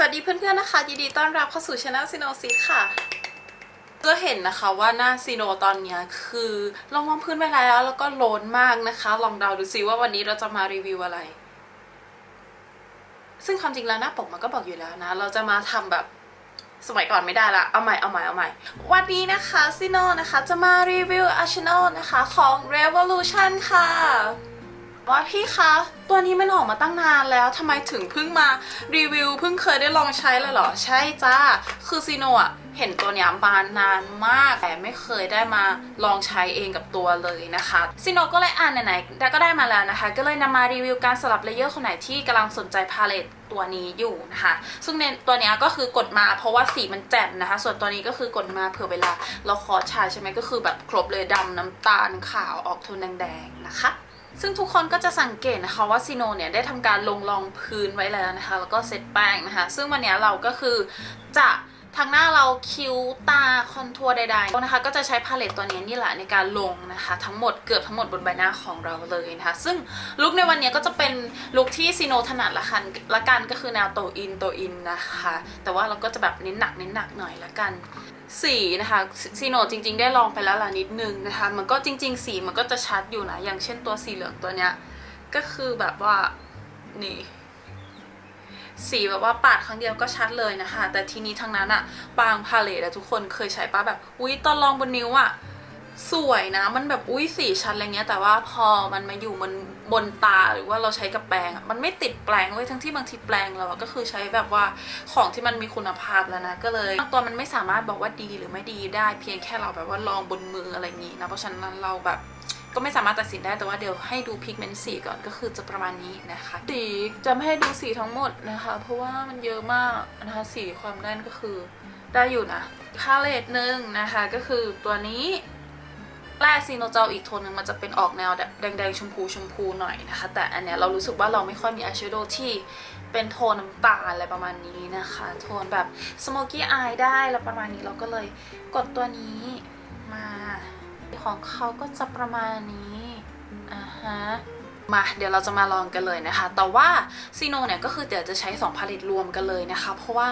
สวัสดีเพื่อนๆนะคะยินดีต้อนรับเข้าสู่ช anel ซีโนซิค่ะจะเห็นนะคะว่าหน้าซีโนตอนนี้คือลองมองพื้นไปแล้ว แล้วก็โลนมากนะคะ ลองเดาดูซิว่าวันนี้เราจะมารีวิวอะไร ซึ่งความจริงแล้วหน้าปกมันก็บอกอยู่แล้วนะ เราจะมาทำแบบสมัยก่อนไม่ได้ละ เอาใหม่ เอาใหม่ เอาใหม่ วันนี้นะคะซีโนนะคะจะมารีวิวอาช n นนะคะของ Revolution ค่ะ ว่าพี่คะ ตัวนี้มันออกมาตั้งนานแล้วทำไมถึงเพิ่งมารีวิวเพิ่งเคยได้ลองใช้เลยเหรอ ใช่จ้า คือซีโนอะเห็นตัวนี้มานานมาก แต่ไม่เคยได้มาลองใช้เองกับตัวเลยนะคะซีโนก็เลยอ่านไหนๆแต่ก็ได้มาแล้วนะคะ ก็เลยนำมารีวิวการสลับเลเยอร์คนไหนที่กำลังสนใจพาเลตตัวนี้อยู่นะคะ ซึ่งในตัวนี้ก็คือกดมาเพราะว่าสีมันแจ่มนะคะ ส่วนตัวนี้ก็คือกดมาเผื่อเวลาเราคอชายใช่ไหมก็คือแบบครบเลยดำน้ำตาลขาวออกโทนแดงๆนะคะ ซึ่งทุกคนก็จะสังเกตนะคะว่าซีโนเนี่ยได้ทำการลงรองพื้นไว้แล้วนะคะ แล้วก็เซตแป้งนะคะ ซึ่งวันนี้เราก็คือจะทางหน้าเราคิ้วตาคอนทัวร์ใดๆนะคะก็จะใช้พาเลตตัวนี้นี่แหละในการลงนะคะ ทั้งหมดเกือบทั้งหมดบนใบหน้าของเราเลยนะคะ ซึ่งลุคในวันนี้ก็จะเป็นลุคที่ซีโนถนัดละกันละกันก็คือแนวโตอินโตอินนะคะ แต่ว่าเราก็จะแบบเน้นหนักเน้นหนักหน่อยละกัน สีนะคะซีโนจริง ๆ ได้ลองไปแล้วล่ะนิดนึงนะคะ มันก็จริง ๆ สีมันก็จะชัดอยู่นะ อย่างเช่นตัวสีเหลืองตัวเนี้ย ก็คือแบบว่านี่ สีแบบว่าปาดครั้งเดียวก็ชัดเลยนะคะ แต่ทีนี้ทั้งนั้นอะบางพาเลตอะทุกคนเคยใช้ป้าแบบ อุ๊ยตอนลองบนนิ้วอะ สวยนะ มันแบบอุ้ยสีชัดอะไรเงี้ย แต่ว่าพอมันมาอยู่บนบนตาหรือว่าเราใช้กับแปรงอะมันไม่ติดแปรงเว้ยทั้งที่บางทีแปรงเราก็คือใช้แบบว่าของที่มันมีคุณภาพแล้วนะ ก็เลยบางตัวมันไม่สามารถบอกว่าดีหรือไม่ดีได้ เพียงแค่เราแบบว่าลองบนมืออะไรอย่างงี้นะ เพราะฉะนั้นเราแบบก็ไม่สามารถตัดสินได้แต่ว่าเดี๋ยวให้ดูพิกเมนต์สีก่อนก็คือจะประมาณนี้นะคะสีจะไม่ให้ดูสีทั้งหมดนะคะ เพราะว่ามันเยอะมากนะคะสีความแน่นก็คือได้อยู่นะพาเลตหนึ่งนะคะก็คือตัวนี้ แรกซีโนเจลอีกโทนหนึ่งมันจะเป็นออกแนวแบบแดงๆชมพูชมพูหน่อยนะคะ แต่อันเนี้ยเรารู้สึกว่าเราไม่ค่อยมีอายแชโดว์ที่เป็นโทนน้ำตาลอะไรประมาณนี้นะคะ โทนแบบสโมกี้อายได้แล้วประมาณนี้เราก็เลยกดตัวนี้มาของเขาก็จะประมาณนี้อ่าฮะมาเดี๋ยวเราจะมาลองกันเลยนะคะ แต่ว่าซีโนเนี่ยก็คือเดี๋ยวจะใช้2ผลิตรวมกันเลยนะคะ เพราะว่า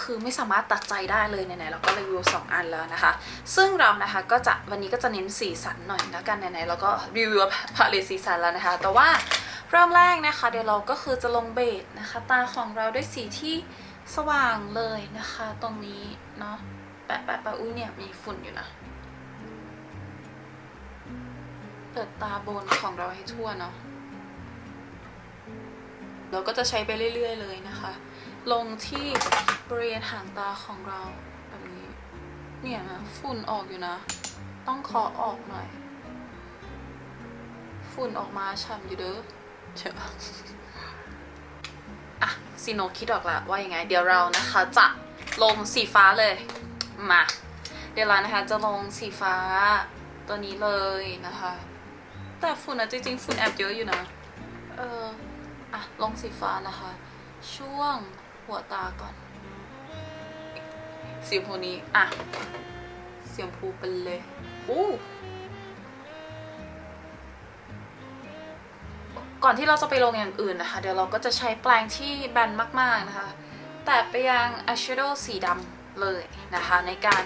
คือไม่สามารถตัดใจได้เลยไหนๆเราก็รีวิว2อันแล้วนะคะ ซึ่งเรานะคะก็จะวันนี้ก็จะเน้นสีสันหน่อยแล้วกันไหนๆเราก็รีวิวผลิตสีสันแล้วนะคะ แต่ว่าเริ่มแรกนะคะเดี๋ยวเราก็คือจะลงเบสนะคะ ตาของเราด้วยสีที่สว่างเลยนะคะ ตรงนี้เนาะแปะแปะแปะอุ้ยเนี่ยมีฝุ่นอยู่นะเปิดตาบนของเราให้ทั่วเนาะเราก็จะใช้ไปเรื่อย ๆ เลยนะคะ ลงที่ บริเวณหางตาของเราแบบนี้ เนี่ยนะฝุ่นออกอยู่นะ ต้องเคาะออกหน่อย ฝุ่นออกมาฉ่ำอยู่เด้อเชื่ออะซีโนคิดออกละว่ายังไง เดี๋ยวเรานะคะจะลงสีฟ้าเลย มา เดี๋ยวเรานะคะจะลงสีฟ้าตัวนี้เลยนะคะ แต่ฝุ่นอะจริงๆฝุ่นแอบเยอะอยู่นะ เออ อะ ลงสีฟ้านะคะ ช่วงหัวตาก่อน สีชมพูนี้ อะสีชมพูไปเลยอู้ก่อนที่เราจะไปลงอย่างอื่นนะคะ เดี๋ยวเราก็จะใช้แปรงที่แบนมาก ๆ นะคะ แต่ไปยังอายแชโดว์สีดำเลยนะคะ ในการ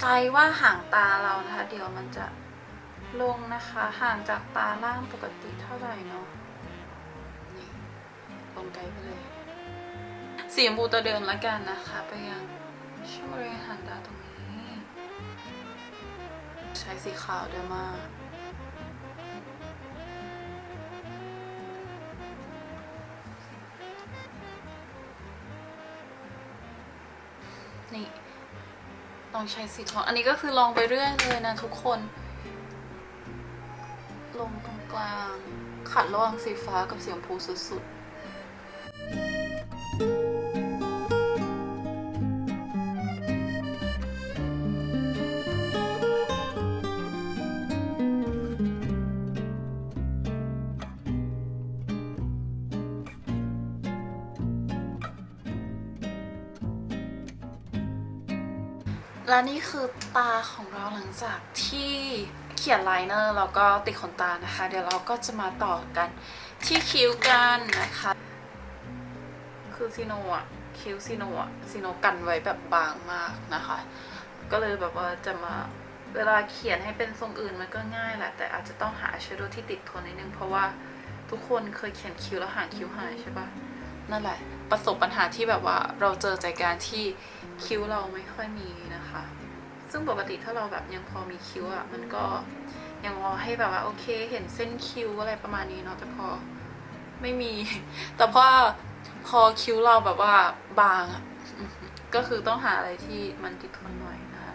ไกลว่าห่างตาเรานะคะ เดี๋ยวมันจะลงนะคะ ห่างจากตาล่างปกติเท่าไหร่เนาะนี่ลงไกลไปเลยสีชมพูตัวเดิมแล้วกันนะคะ ไปยัง ช่วงบริหางตาตรงนี้ ใช้สีขาวด้วยมากนี่ลองใช้สีทองอันนี้ก็คือลองไปเรื่อยเลยนะทุกคน ลงตรงกลาง ขัดระหว่างสีฟ้ากับสีชมพูสุดๆ และนี่คือตาของเราหลังจากที่เขียนไลเนอร์แล้วก็ติดขนตานะคะ เดี๋ยวเราก็จะมาต่อกันที่คิ้วกันนะคะ คือซีโนอะคิ้วซีโนอะซีโนกันไว้แบบบางมากนะคะ ก็เลยแบบว่าจะมาเวลาเขียนให้เป็นทรงอื่นมันก็ง่ายแหละ แต่อาจจะต้องหาชโดที่ติดทนนิดนึงเพราะว่าทุกคนเคยเขียนคิ้วแล้วหางคิ้วหายใช่ปะนั่นแหละ ประสบปัญหาที่แบบว่าเราเจอจากการที่คิ้วเราไม่ค่อยมีนะคะ ซึ่งปกติถ้าเราแบบยังพอมีคิ้วอะมันก็ยังพอให้แบบว่าโอเคเห็นเส้นคิ้วอะไรประมาณนี้เนาะแต่พอไม่มี แต่ว่าพอคิ้วเราแบบว่าบางอะก็คือต้องหาอะไรที่มันติดทนหน่อยนะคะ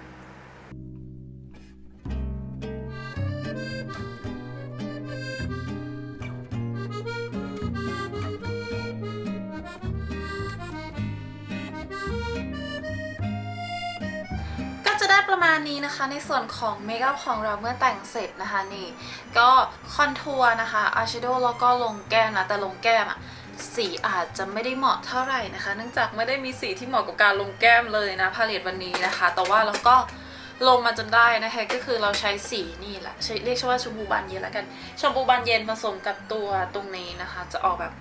ได้ประมาณนี้นะคะ ในส่วนของเมคอัพของเราเมื่อแต่งเสร็จนะคะนี่ ก็คอนทัวร์นะคะอายแชโดว์แล้วก็ลงแก้มนะ แต่ลงแก้มอะสีอาจจะไม่ได้เหมาะเท่าไหร่นะคะ เนื่องจากไม่ได้มีสีที่เหมาะกับการลงแก้มเลยนะพาเลตวันนี้นะคะ แต่ว่าเราก็ลงมาจนได้นะคะก็คือเราใช้สีนี่แหละเรียกใช่อว่าชมพูบานเย็นแล้วกันชมพูบานเย็นผสมกับตัวตรงนี้นะคะ จะออกแบบ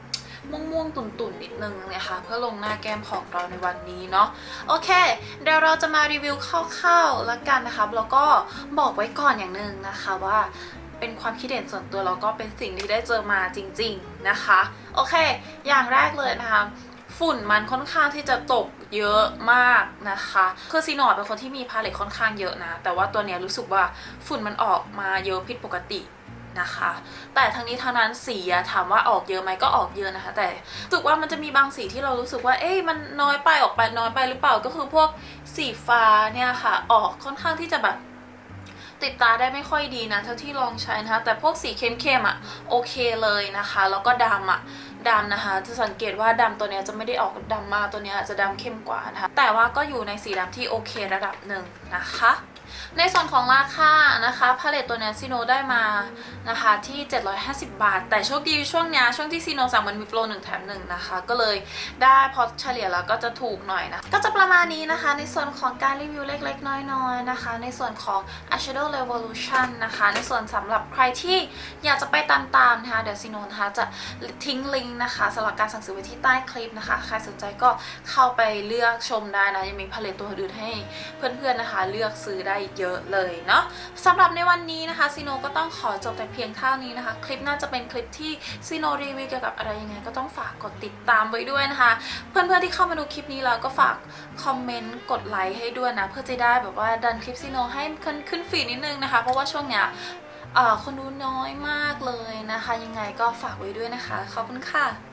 ม่วงๆ ตุ่นๆ นิดนึงนะคะ เพื่อลงหน้าแก้มของเราในวันนี้เนาะโอเค เดี๋ยวเราจะมารีวิวคร่าวๆแล้วกันนะคะแล้วก็บอกไว้ก่อนอย่างหนึ่งนะคะว่าเป็นความคิดเห็นส่วนตัวแล้วก็เป็นสิ่งที่ได้เจอมาจริง ๆนะคะ โอเค อย่างแรกเลยนะคะ ฝุ่นมันค่อนข้างที่จะตกเยอะมากนะคะคือซีโนอดเป็นคนที่มีพาเลตค่อนข้างเยอะนะ แต่ว่าตัวเนี้ยรู้สึกว่าฝุ่นมันออกมาเยอะผิดปกติ นะคะ แต่ทั้งนี้ทั้งนั้นสีอะถามว่าออกเยอะไหมก็ออกเยอะนะคะ แต่รู้สึกว่ามันจะมีบางสีที่เรารู้สึกว่าเอ๊ะมันน้อยไปออกไปน้อยไปหรือเปล่าก็คือพวกสีฟ้าเนี่ยค่ะ ออกค่อนข้างที่จะแบบติดตาได้ไม่ค่อยดีนะเท่าที่ลองใช้นะคะแต่พวกสีเข้มๆอะโอเคเลยนะคะ แล้วก็ดำอะดำนะคะ จะสังเกตว่าดำตัวเนี้ยจะไม่ได้ออกดำมากตัวเนี้ยจะดำเข้มกว่านะคะแต่ว่าก็อยู่ในสีดำที่โอเคระดับหนึ่งนะคะ ในส่วนของราคานะคะพาเลตตัวนี้ซีโนได้มานะคะที่ 750 บาท แต่โชคดีช่วงนี้ช่วงที่ซีโนสั่งมันมีโปร1แถม1นะคะ ก็เลยได้พอเฉลี่ยแล้วก็จะถูกหน่อยนะ ก็จะประมาณนี้นะคะ ในส่วนของการรีวิวเล็กๆ น้อยๆนะคะ ในส่วนของ Eyeshadow Revolution นะคะ ในส่วนสำหรับใครที่อยากจะไปตามๆนะคะเดี๋ยวซีโนนะคะจะทิ้งลิงก์นะคะสำหรับการสั่งซื้อไว้ที่ใต้คลิปนะคะ ใครสนใจก็เข้าไปเลือกชมได้นะยังมีพาเลตตัวอื่นให้เพื่อนๆนะคะ เลือกซื้อได้เยอะเลยเนาะสำหรับในวันนี้นะคะซีโนก็ต้องขอจบแต่เพียงเท่านี้นะคะ คลิปน่าจะเป็นคลิปที่ซีโนรีวิวเกี่ยวกับอะไรยังไง ก็ต้องฝากกดติดตามไว้ด้วยนะคะ เพื่อนๆที่เข้ามาดูคลิปนี้แล้วก็ฝากคอมเมนต์กดไลค์ให้ด้วยนะ เพื่อจะได้แบบว่าดันคลิปซีโนให้ขึ้นขึ้นฟีดนิดนึงนะคะ เพราะว่าช่วงเนี้ยคนดูน้อยมากเลยนะคะ ยังไงก็ฝากไว้ด้วยนะคะขอบคุณค่ะ